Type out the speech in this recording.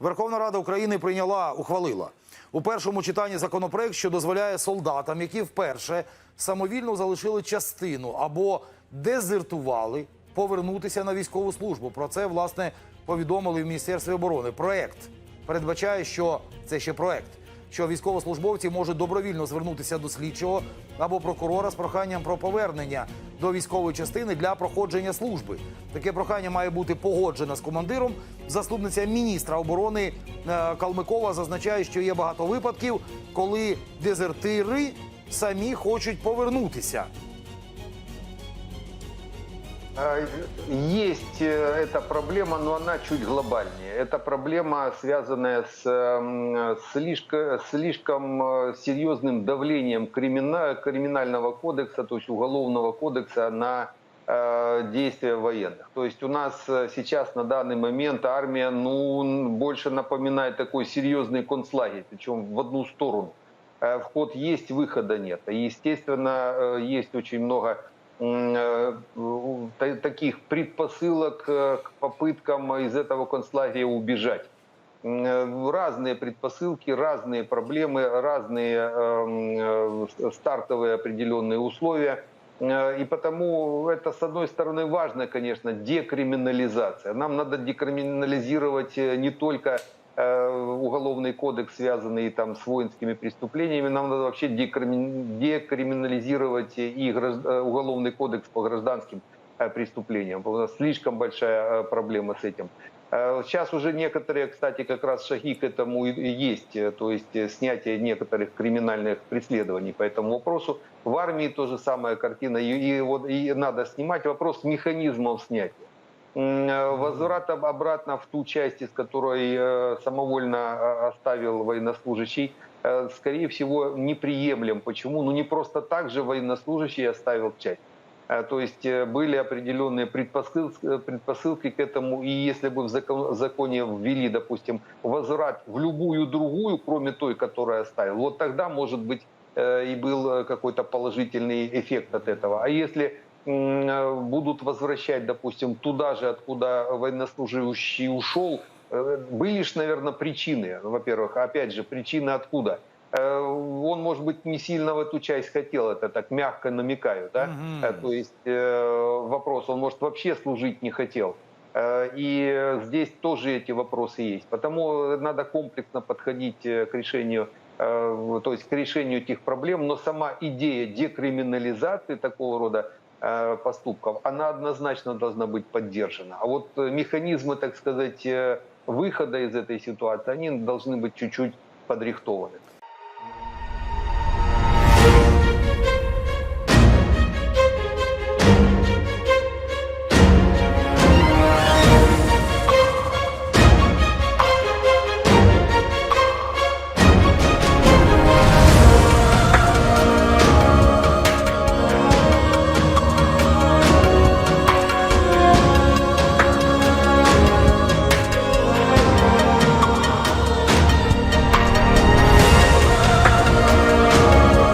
Верховна Рада України прийняла, ухвалила у першому читанні законопроект, що дозволяє солдатам, які вперше самовільно залишили частину або дезертували, повернутися на військову службу. Про це власне повідомили в Міністерстві оборони. Проект передбачає, що це ще проект. Що військовослужбовці можуть добровільно звернутися до слідчого або прокурора з проханням про повернення до військової частини для проходження служби. Таке прохання має бути погоджено з командиром. Заступниця міністра оборони е, Калмикова зазначає, що є багато випадків, коли дезертири самі хочуть повернутися. А, Есть э, эта проблема, но она чуть глобальнее. Это проблема, связанная с эм, слишком, слишком э, серьезным давлением кримина- криминального кодекса, то есть уголовного кодекса на э, действия военных. То есть у нас сейчас на данный момент армия ну, больше напоминает такой серьезный концлагерь, причем в одну сторону. Вход есть, выхода нет. И, естественно, есть очень много таких предпосылок э, к попыткам из этого концлагеря убежать. Э, Разные предпосылки, разные проблемы, разные эм, э, стартовые определенные условия. Э, И потому это, с одной стороны, важно, конечно, декриминализация. Нам надо декриминализировать э, не только э, уголовный кодекс, связанный там с воинскими преступлениями, нам надо вообще декрими- декриминализировать и э, уголовный кодекс по гражданским э, преступлениям. У нас слишком большая э, проблема с этим. Э, Сейчас уже некоторые, кстати, как раз шаги к этому и- есть, э, то есть э, снятие некоторых криминальных преследований по этому вопросу. В армии тоже самая картина, и, и вот и надо снимать вопрос механизмов снятия. Э, Возврат об- обратно в ту часть, из которой э, самовольно э, оставил военнослужащий, э, скорее всего, неприемлем. Почему? Ну не просто так же военнослужащий оставил часть. То есть были определенные предпосылки, предпосылки к этому, и если бы в закон- законе ввели, допустим, возврат в любую другую, кроме той, которую оставил, вот тогда, может быть, и был какой-то положительный эффект от этого. А если будут возвращать, допустим, туда же, откуда военнослужащий ушел, э, были же, наверное, причины. Во-первых, опять же, причины откуда? Э, Он, может быть, не сильно в эту часть хотел, это так мягко намекаю, да? Э, То есть э, вопрос, он, может, вообще служить не хотел. Э, И э, здесь тоже эти вопросы есть. Потому надо комплексно подходить э, к решению э, то есть к решению этих проблем, но сама идея декриминализации такого рода э, поступков, она однозначно должна быть поддержана. А вот э, механизмы, так сказать, э, выхода из этой ситуации, они должны быть чуть-чуть подрихтованы.